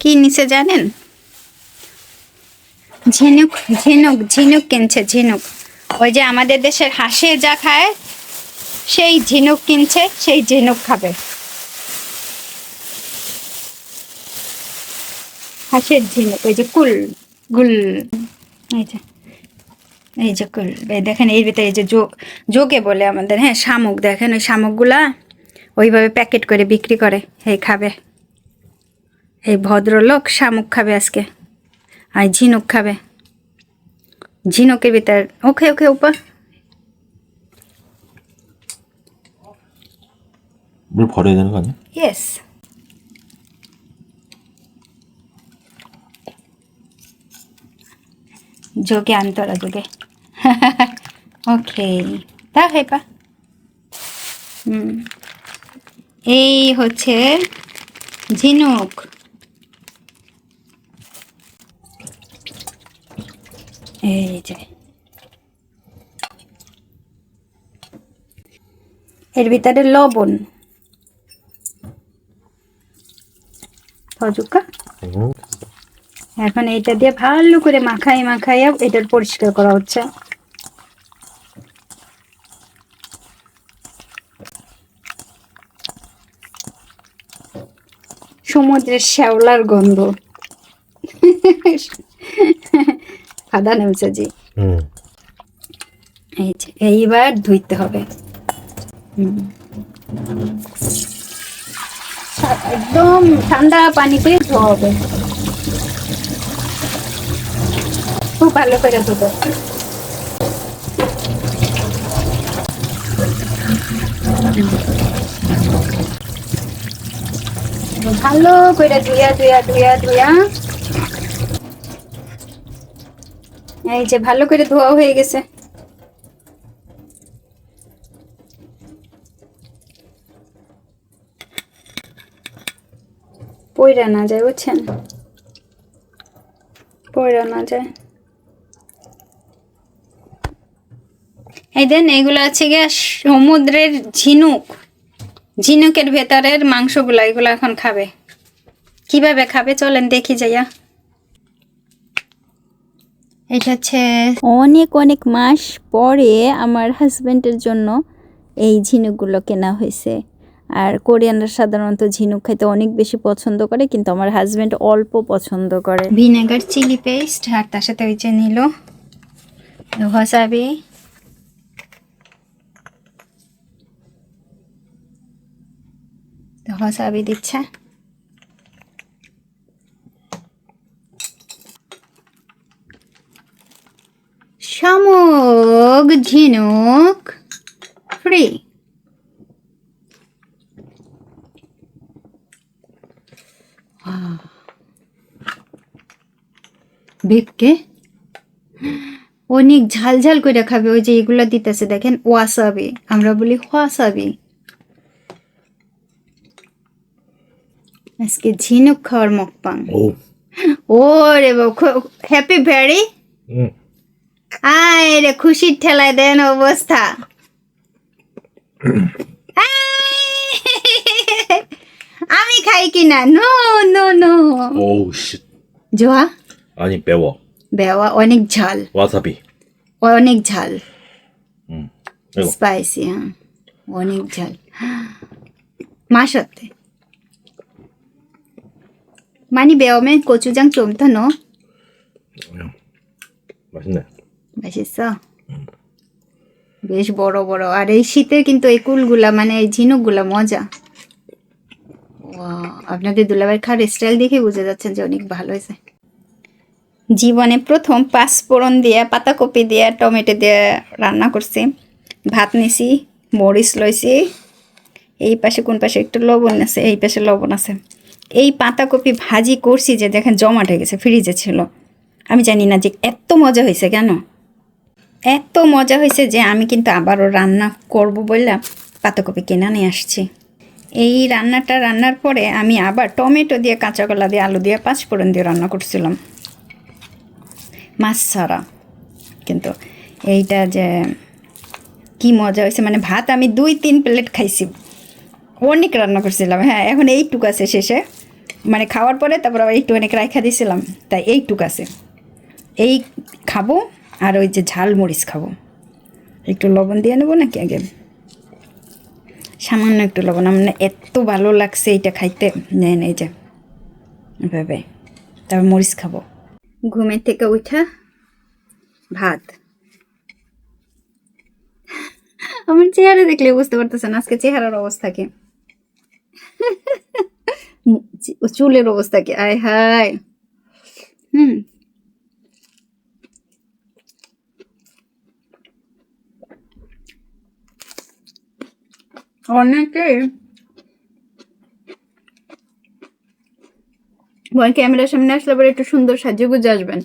কি নিচে জানেন? ঝিনুক ঝিনুক ঝিনুক কিনছে, ঝিনুক। ওই যে আমাদের দেশের হাঁসে যা খায়, সেই ঝিনুক কিনছে, সেই ঝিনুক খাবে। হাঁসের ঝিনুক, ওই যে কুল, গুল, এই যে এই যে কুল, এই দেখেন এই ভিতরে এই যে যোগ যোগে বলে আমাদের হ্যাঁ শামুক। দেখেন ওই শামুকগুলা ওইভাবে প্যাকেট করে বিক্রি করে, এই খাবে। এই ভদ্রলোক শামুক খাবে আজকে আর ঝিনুক খাবে ঝিনুকের ভিতর ওকে ওকে উপর 물 버려야 되는 거 아니야? ইয়েস যোগে আন্তরা যোগে ওকে তা হেপা হুম এই হচ্ছে ঝিনুক যে এর ভিতরে লবণ। এখন এটা দিয়ে ভালো করে মাখাই, মাখাইয়া এটার পরিষ্কার করা হচ্ছে। সমুদ্রের শ্যাওলার গন্ধ। খাদা নেমছে জি। 응. এই যে এইবার ধুইতে হবে। একদম ঠান্ডা পানিতে ধোয়া হবে। খুব ভালো করে ধুতে ভালো করে ধুয়া ধুয়া ধুয়া ধুয়া এই যে, ভালো করে ধোয়া হয়ে গেছে। পয়রা না যায়, বুঝছেন? পয়রা না যায়। এই দেন, এগুলো আছে গিয়া সমুদ্রের ঝিনুক। ঝিনুকের ভেতরের মাংসগুলো, এগুলো এখন খাবে। কীভাবে খাবে, চলেন দেখি যাইয়া। এটা হচ্ছে অনেক অনেক মাস পরে আমার হাজবেন্ডের জন্য এই ঝিনুকগুলো কেনা হয়েছে। আর কোরিয়ানরা সাধারণত ঝিনুক খাইতে অনেক বেশি পছন্দ করে কিন্তু আমার হাজবেন্ড অল্প পছন্দ করে। ভিনেগার চিলি পেস্ট আর তার সাথে ওই যে নিল ওয়াসাবি ওয়াসাবি দিচ্ছে। শামুক ঝিনুক ফ্রি। বেগকে অনেক ঝাল ঝাল করে খাবে ওই যে এগুলো দিতেছে দেখেন ওয়াসাবি। আমরা বলি ওয়াসাবি। আজকে ঝিনুক খাওয়ার মকপাং 오. ও রে হ্যাপি ভেরি 응. আয় রে খুশির ঠেলায় দেন অবস্থা আয়! আমি খাই কি না নো নো নো 오우 씨. জোয়া 아니 매워. বেওয়া অনেক ঝাল 와사비. অনেক ঝাল 응. 이거. স্পাইসি হ্যাঁ অনেক ঝাল মা সত্যি 많이 매우면 고추장 좀 더 넣어. 그냥 맛있네. বেশিছো বেশ বড় বড়। আর এই শীতে কিন্তু এই কুলগুলা মানে এই ঝিনুকগুলা মজা। আপনাদের দুলাভাই খাওয়ার স্টাইল দেখে বুঝে যাচ্ছেন যে অনেক ভালো হয়েছে। জীবনে প্রথম পাঁচ ফোড়ন দিয়ে পাতাকপি দিয়ে টমেটো দিয়ে রান্না করছি। ভাত নিছি মরিচ লইছি। এই পাশে কোন পাশে একটু লবণ আছে এই পাশে লবণ আছে। এই পাতাকপি ভাজি করছি যে দেখেন জমাট হয়ে গেছে ফ্রিজে ছিল। আমি জানি না যে এত মজা হয়েছে কেন। এত মজা হয়েছে যে আমি কিন্তু আবারও রান্না করব বললাম পাতাকপি কিনে নিয়ে আসছি। এই রান্নাটা রান্নার পরে আমি আবার টমেটো দিয়ে কাঁচা কলা দিয়ে, আলু দিয়ে, পাঁচফোড়ন দিয়ে রান্না করছিলাম। মাছ ছাড়া। কিন্তু এইটা যে কি মজা হয়েছে মানে ভাত আমি দুই, তিন প্লেট খাইছি। অনেক রান্না করছিলাম হ্যাঁ এখন এইটুকু আছে শেষে। মানে খাওয়ার পরে তারপর আবার একটু অনেক রাখা দিয়েছিলাম তাই এইটুক আছে। এই খাব আর ওই যে ঝাল মরিচ খাব। একটু লবণ দিয়ে নেব নাকি আগে? সামান্য একটু লবণ। আমার এত ভালো লাগছে এইটা খাইতে। নেন এই যে। এভাবে। তারপর মরিচ খাব। ঘুমের থেকে উঠা, ভাত। আমার চেহারা দেখলে বুঝতে পারতেছেন আজকে চেহারার অবস্থা কি। চুলের অবস্থা কি। আয় হায়। হুম। অনেকে বল ক্যামেরার সামনে আসলে পরে একটু সুন্দর সাজিয়ে গুজে আসবেন।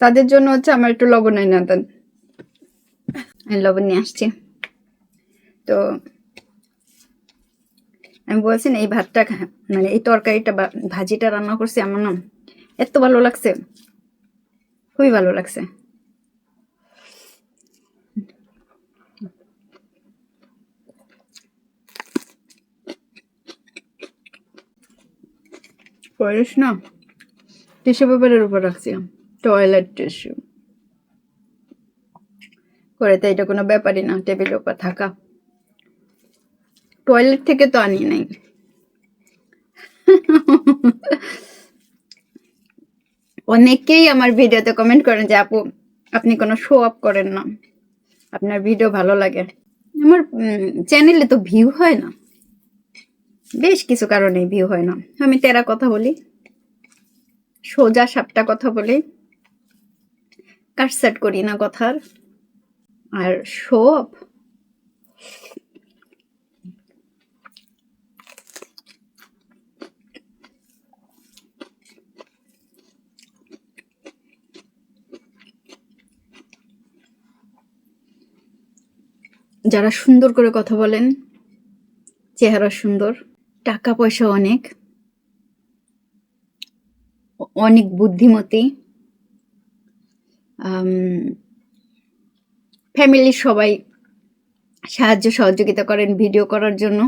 তাদের জন্য হচ্ছে আমার একটু লবণ এনে দেন। লবণ নিয়ে আসছি। তো আমি বলছি না, এই ভাতটা মানে এই তরকারিটা ভাজিটা রান্না করছি আমার না এত ভালো লাগছে। খুবই ভালো লাগছে। পরিস না টিস্যু পেপারের উপর রাখছি টয়লেট টিস্যু করে তো এটা কোনো ব্যাপারই না টেবিলের উপর থাকা। টয়লেট থেকে তো আনি নাই। অনেকেই আমার ভিডিওতে কমেন্ট করেন যে, আপু, আপনি কোনো শো আপ করেন না। আপনার ভিডিও ভালো লাগে। আমার চ্যানেলে তো ভিউ হয় না। বেশ কিছু কারণে ভিউ হয় না। আমি তেরা কথা বলি, সোজা সাপটা কথা বলি কাটসাট করি না কথার। আর সব যারা সুন্দর করে কথা বলেন, চেহারা সুন্দর। টাকা পয়সা অনেক অনেক বুদ্ধিমতী ফ্যামিলির সবাই সাহায্য সহযোগিতা করেন ভিডিও করার জন্য।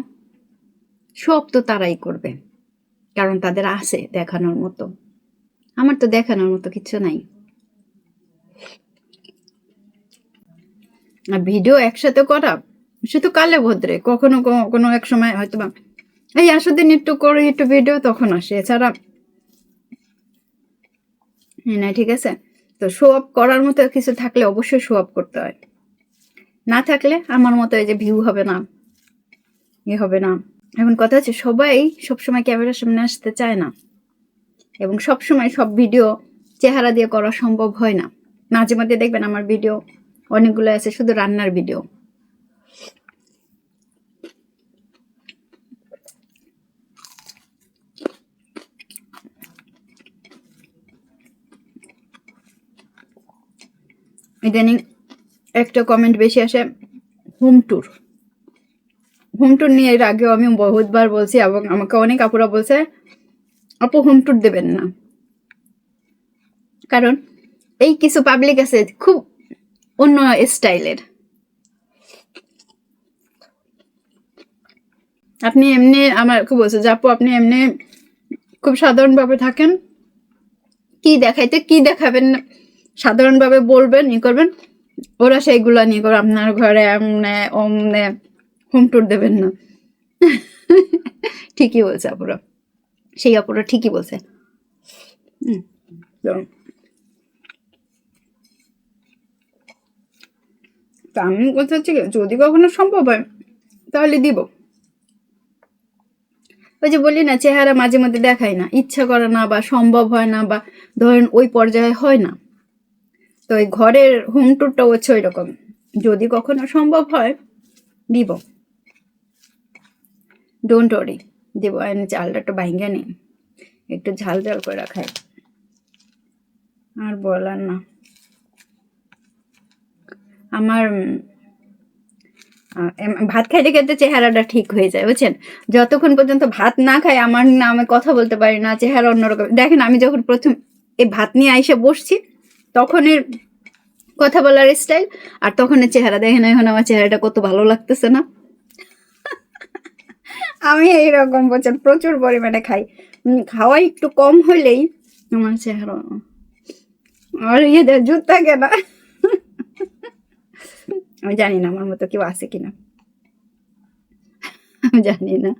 সব তো তারাই করবে, কারণ তাদের আছে দেখানোর মতো। আমার তো দেখানোর মতো কিছু নাই। ভিডিও একসাথে করা, সে তো কালে ভদ্রে, কখনো কোনো এক সময় হয়তো বা এই আসো দিন একটু করে একটু ভিডিও তখন আসে। এছাড়া না, ঠিক আছে? তো শো আপ করার মতো কিছু থাকলে অবশ্যই শো আপ করতে হয়। না থাকলে আমার মতো এই যে ভিউ হবে না। ইয়ে হবে না। এখন কথা হচ্ছে, সবাই সবসময় ক্যামেরার সামনে আসতে চায় না। এবং সবসময় সব ভিডিও চেহারা দিয়ে করা সম্ভব হয় না। মাঝে মধ্যে দেখবেন আমার ভিডিও অনেকগুলো আছে, শুধু রান্নার ভিডিও ইদানিং একটা কমেন্ট বেশি আসে, হোম ট্যুর হোম ট্যুর নিয়ে এর আগেও আমি বহুতবার বলছি এবং আমাকে অনেক আপুরা বলছে, আপু, হোম ট্যুর দেবেন না। কারণ এই কিছু পাবলিক আছে খুব অন্য স্টাইলের। আপনি এমনি আমার খুব বলছে যে, আপু, আপনি এমনি খুব সাধারণভাবে থাকেন, কি দেখাইতে, কি দেখাবেন না? সাধারণভাবে বলবেন ই করবেন। ওরা সেইগুলো নিয়ে করবে আপনার ঘরে এমনে অমনে হোম ট্যুর দেবেন না। ঠিকই বলছে আপুরা। সেই আপুরা ঠিকই বলছে। তা আমি বলতে চাচ্ছি যদি কখনো সম্ভব হয় তাহলে দিব। ওই যে বলি না চেহারা মাঝে মধ্যে দেখায় না ইচ্ছা করে না বা সম্ভব হয় না বা ধরেন ওই পর্যায়ে হয় না। তো ওই ঘরের হোম ট্যুরটা হচ্ছে ওই রকম যদি কখনো সম্ভব হয়, দিব। ডোন্ট ওরি দিব। আমি চালটা একটু বাইঙ্গা নেই একটু ঝাল ঝাল করে রাখাই আর বলার না। আমার ভাত খাইতে খাইতে চেহারাটা ঠিক হয়ে যায়, বুঝছেন? যতক্ষণ পর্যন্ত ভাত না খাই, আমার না আমি কথা বলতে পারি না, চেহারা অন্যরকম। দেখেন, আমি যখন প্রথম এই ভাত নিয়ে আইসে বসছি তখনের কথা বলার স্টাইল আর তখনের চেহারা। দেখেন এখন আমার চেহারাটা কত ভালো লাগতেছে না। আমি এইরকম বলছেন, প্রচুর পরিমাণে খাই। খাওয়া একটু কম হলেই আমার চেহারা আর ইয়ে জুত থাকে না। আমি জানি না, আমার মতো কেউ আছে কিনা। আমি জানি না।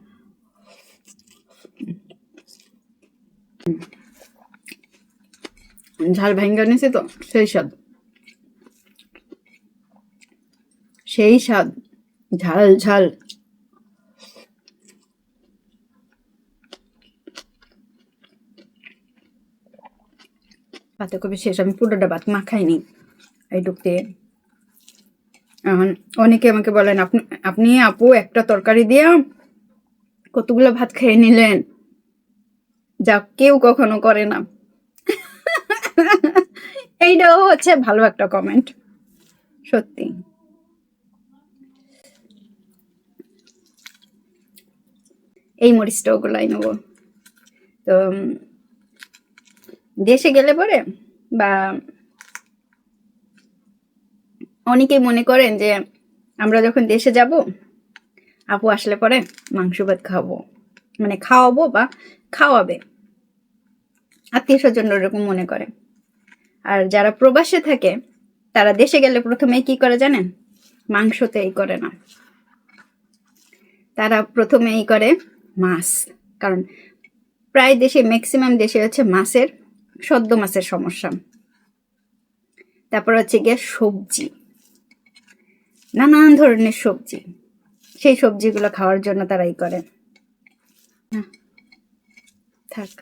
ঝাল ভেঙ্গে নিয়েছে তো, সেই স্বাদ। সেই স্বাদ, ঝাল ঝাল। পাতাকপি শেষ, আমি পুরোটা ভাত মাখাইনি এই ঢুকতে। এখন অনেকে আমাকে বলেন, আপনি আপনি আপু, একটা তরকারি দিয়ে কতগুলো ভাত খেয়ে নিলেন? যা কেউ কখনো করে না। এইটাও হচ্ছে ভালো একটা কমেন্ট সত্যি। এই মরিচটাও গুলাই নেব। তো দেশে গেলে পরে বা অনেকেই মনে করেন যে আমরা যখন দেশে যাব, আপু আসলে পরে মাংস ভাত খাব মানে খাওয়াবো বা খাওয়াবে। আত্মীয় স্বজন ওরকম মনে করে। আর যারা প্রবাসে থাকে, তারা দেশে গেলে প্রথমে কি করে জানেন? মাংসতে এই করে না। তারা প্রথমে এই করে মাছ, কারণ প্রায় দেশে ম্যাক্সিমাম দেশে হচ্ছে মাছের, সদ্য মাছের সমস্যা। তারপর হচ্ছে গিয়ে সবজি, নানান ধরনের সবজি। সেই সবজিগুলো খাওয়ার জন্য তারা এই করে। থাক।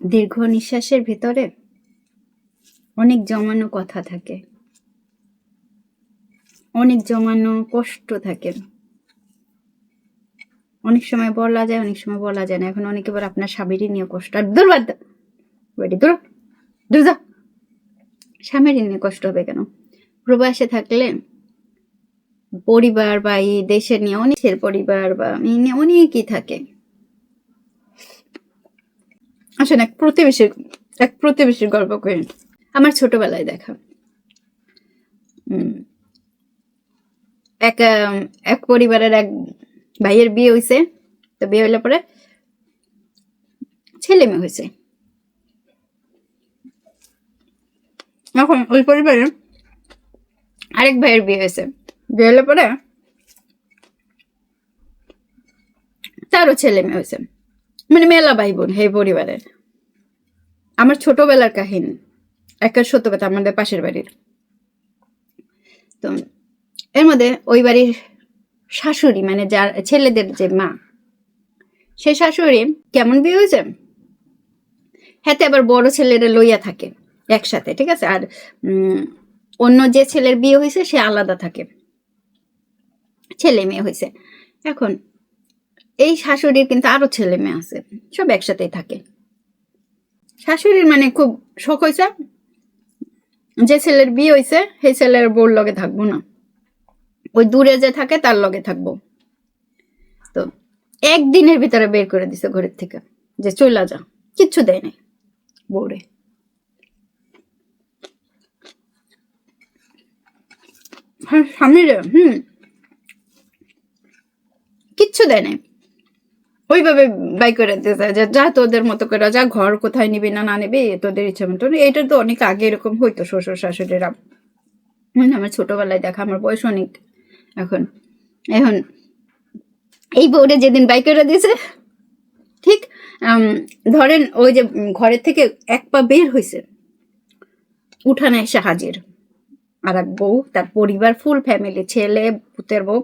দীর্ঘ নিঃশ্বাসের ভিতরে অনেক জমানো কথা থাকে। অনেক জমানো কষ্ট থাকে। অনেক সময় বলা যায়, অনেক সময় বলা যায় না। এখন অনেকে বলে আপনার স্বামীরই নিয়ে কষ্ট। আর দূর বাদ দূর। দূর যা। স্বামীরই নিয়ে কষ্ট হবে কেন? প্রবাসে থাকলে পরিবার বা এই দেশে নিয়ে, অনেকের পরিবার বা নিয়ে অনেকই থাকে। আসেন, এক প্রতিবেশীর এক প্রতিবেশীর গল্প করি। আমার ছোটবেলায় দেখা। এক এক পরিবারের এক ভাইয়ের বিয়ে হয়েছে তো বিয়ে হইলে পরে ছেলে মেয়ে হয়েছে এখন ওই পরিবারে আরেক ভাইয়ের বিয়ে হয়েছে বিয়ে হলে পরে তারও ছেলে মেয়ে হয়েছে মানে মেলা ভাই বোন এই পরিবারের। আমার ছোটবেলার কাহিনী একটা সত্য কথা, আমাদের পাশের বাড়ির। তো এর মধ্যে ওই বাড়ির শাশুড়ি মানে যার ছেলেদের যে মা সে শাশুড়ি কেমন বিয়ে হয়েছে? হাতে আবার বড় ছেলেরা লইয়া থাকে একসাথে, ঠিক আছে? আর অন্য যে ছেলের বিয়ে হয়েছে, সে আলাদা থাকে। ছেলে মেয়ে হয়েছে। এখন এই শাশুড়ির কিন্তু আরও ছেলে মেয়ে আছে, সব একসাথেই থাকে। শাশুড়ির মানে খুব শখ হয়েছে যে ছেলের বিয়ে হয়েছে সেই ছেলের বউর লগে থাকব না। ওই দূরে যে থাকে, তার লগে থাকব। তো একদিনের ভিতরে বের করে দিছে ঘরের থেকে, যে চলে যা, কিচ্ছু দেয় নাই বউরে। হ্যাঁ স্বামীরে, হুম। কিচ্ছু দেয় নাই। ওইভাবে বাই করে দিতে যে, যা তোদের মতো করে, যা ঘর কোথায় নিবি না না নিবি তোদের ইচ্ছে মতো এটা তো অনেক আগে এরকম হইতো শ্বশুর শাশুড়িরা। আমার ছোটবেলায় দেখা, আমার বয়স অনেক এখন। এখন এই বউরে যেদিন বাই করে দিয়েছে, ঠিক ধরেন ওই যে ঘরের থেকে এক পা বের হয়েছে উঠানে এসে হাজির। আর এক বউ, তার পরিবার ফুল ফ্যামিলি ছেলে, পুতের বউ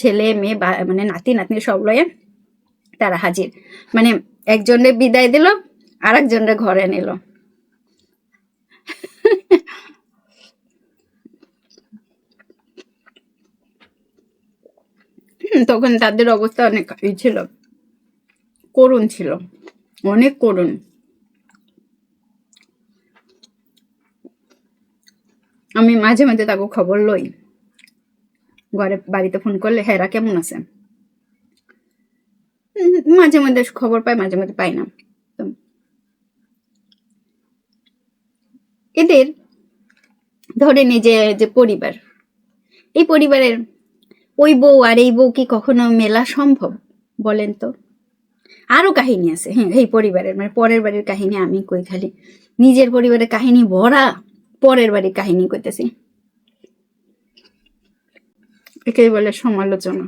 ছেলে, মেয়ে মানে নাতি, নাতনি সব লয়ে তারা হাজির। মানে একজনের বিদায় দিল আর একজনের ঘরে নিল। তখন তাদের অবস্থা অনেক ই ছিল। করুণ ছিল। অনেক করুণ। আমি মাঝে মাঝে তাকে খবর লই। ঘরে বাড়িতে ফোন করলে হেরা কেমন আছে? মাঝে মধ্যে খবর পাই মাঝে মধ্যে পাই না। এদের ধরে নি যে পরিবার, এই পরিবারের ওই বউ আর এই বউ কি কখনো মেলা সম্ভব বলেন তো? আরও কাহিনী আছে হ্যাঁ এই পরিবারের মানে পরের বাড়ির কাহিনী আমি কই খালি। নিজের পরিবারের কাহিনী ভরা পরের বাড়ির কাহিনী কইতেছি। একেই বলে সমালোচনা।